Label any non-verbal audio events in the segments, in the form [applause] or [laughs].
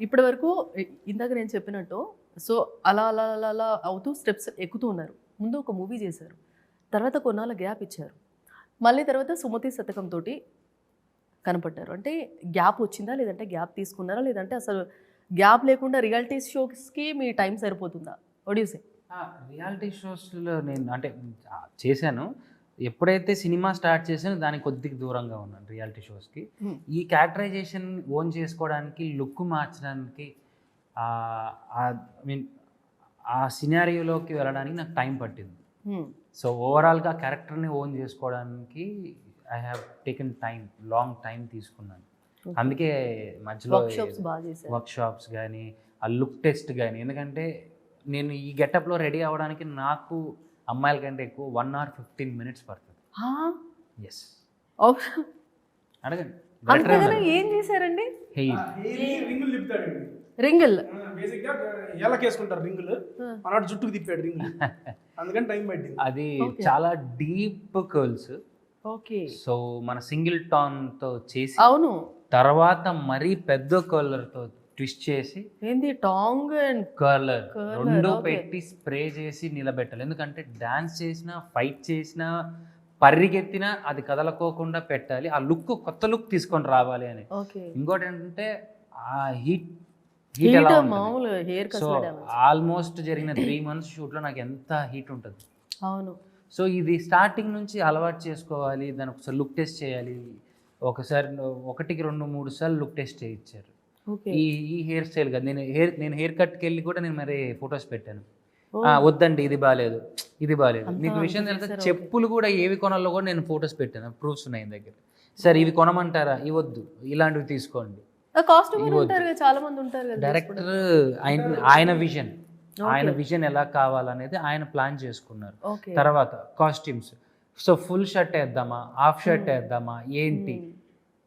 ఇప్పటి వరకు ఇందాక నేను చెప్పినట్టు సో అలా అలా అలా అలా అవుతూ స్టెప్స్ ఎక్కుతూ ఉన్నారు. ముందు ఒక మూవీ చేశారు. తర్వాత కొన్నాళ్ళ గ్యాప్ ఇచ్చారు. మళ్ళీ తర్వాత సుమతి శతకంతో కనపడ్డారు. అంటే గ్యాప్ వచ్చిందా లేదంటే గ్యాప్ తీసుకున్నారా లేదంటే అసలు గ్యాప్ లేకుండా రియాలిటీ షోస్కి మీ టైం సరిపోతుందా? ఒడ్యూసే రియాలిటీ షోస్లో నేను అంటే చేశాను. ఎప్పుడైతే సినిమా స్టార్ట్ చేశానో దానికి కొద్దిగా దూరంగా ఉన్నాను రియాలిటీ షోస్కి. ఈ క్యారెక్టరైజేషన్ ఓన్ చేసుకోవడానికి లుక్ మార్చడానికి ఐ మీన్ ఆ సినారియోలోకి వెళ్ళడానికి నాకు టైం పట్టింది. సో ఓవరాల్గా క్యారెక్టర్ని ఓన్ చేసుకోవడానికి I have taken time long time తీసుకున్నాను. అందుకే మధ్యలో వర్క్ షాప్స్ కానీ ఆ లుక్ టెస్ట్ కానీ ఎందుకంటే నేను ఈ గెటప్లో రెడీ అవ్వడానికి నాకు అమ్మాయిల కంటే ఎక్కువ వన్ అవర్ ఫిఫ్టీన్ మినిట్స్ పడుతుంది. ఆ, ఎస్? అడగండి. ఏం చేశారండి? హెయిర్ రింగులు తిప్పుతాడు. రింగిల్. బేసిక్గా ఏళ్ళకేసుకుంటారు రింగులు. మనవాడు జుట్టుకు తిప్పాడు రింగులు. [laughs] అందుకని టైం పట్టింది. అది. చాలా డీప్ కర్ల్స్ ఓకే. సో మన సింగిల్తో చేసి అవును. తర్వాత మరీ పెద్ద కర్లర్తో ట్విస్ట్ చేసి ఏంది టాంగ్ అండ్ కర్లర్. రెండు. పెట్టి స్ప్రే చేసి నిలబెట్టాలి. ఎందుకంటే డాన్స్ చేసినా ఫైట్ చేసినా పరిగెత్తినా అది కదలకోకుండా పెట్టాలి. ఆ లుక్ కొత్త లుక్ తీసుకొని రావాలి అని. ఇంకోటి ఏంటంటే ఆ హీట్ హీట్ ఎలా ఉంటుంది? మామూలు హెయిర్ సో ఆల్మోస్ట్ జరిగిన త్రీ మంత్స్ షూట్లో నాకు ఎంత హీట్ ఉంటుంది. అవును. సో ఇది స్టార్టింగ్ నుంచి అలవాటు చేసుకోవాలి. దాని ఒకసారి లుక్ టెస్ట్ చేయాలి. ఒకసారి ఒకటికి రెండు మూడు సార్లు లుక్ టెస్ట్ చేయించారు. ఈ ఈ హెయిర్ స్టైల్ కదా నేను హెయిర్ నేను హెయిర్ కట్కి వెళ్ళి కూడా నేను మరి ఫొటోస్ పెట్టాను. వద్దండి ఇది బాగాలేదు ఇది బాగాలేదు మీకు విషయం అంత తెలుసా చేశారు, చెప్పులు కూడా ఏవి కొనాలో కూడా నేను ఫొటోస్ పెట్టాను ప్రూఫ్స్ ఉన్నాయి దగ్గర. సార్ ఇవి కొనమంటారా? ఇవద్దు ఇలాంటివి తీసుకోండి. చాలా మంది ఉంటారు డైరెక్టర్ ఆయన ఆయన విజన్ ఆయన విజన్ ఎలా కావాలనేది ఆయన ప్లాన్ చేసుకున్నారు. తర్వాత కాస్ట్యూమ్స్ సో ఫుల్ షర్ట్ వేద్దామా? హాఫ్ షర్ట్ వేద్దామా? ఏంటి?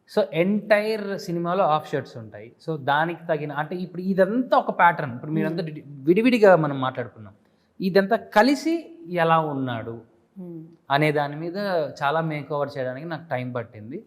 సో ఎంటైర్ సినిమాలో ఆఫ్ షర్ట్స్ ఉంటాయి. సో దానికి తగిన అంటే ఇప్పుడు ఇదంతా ఒక ప్యాటర్న్ ఇప్పుడు మీరంతా డి- విడివిడిగా మనం మాట్లాడుకున్నాం. ఇదంతా కలిసి ఎలా ఉన్నాడు అనే దాని మీద చాలా మేక్ ఓవర్ చేయడానికి నాకు టైం పట్టింది.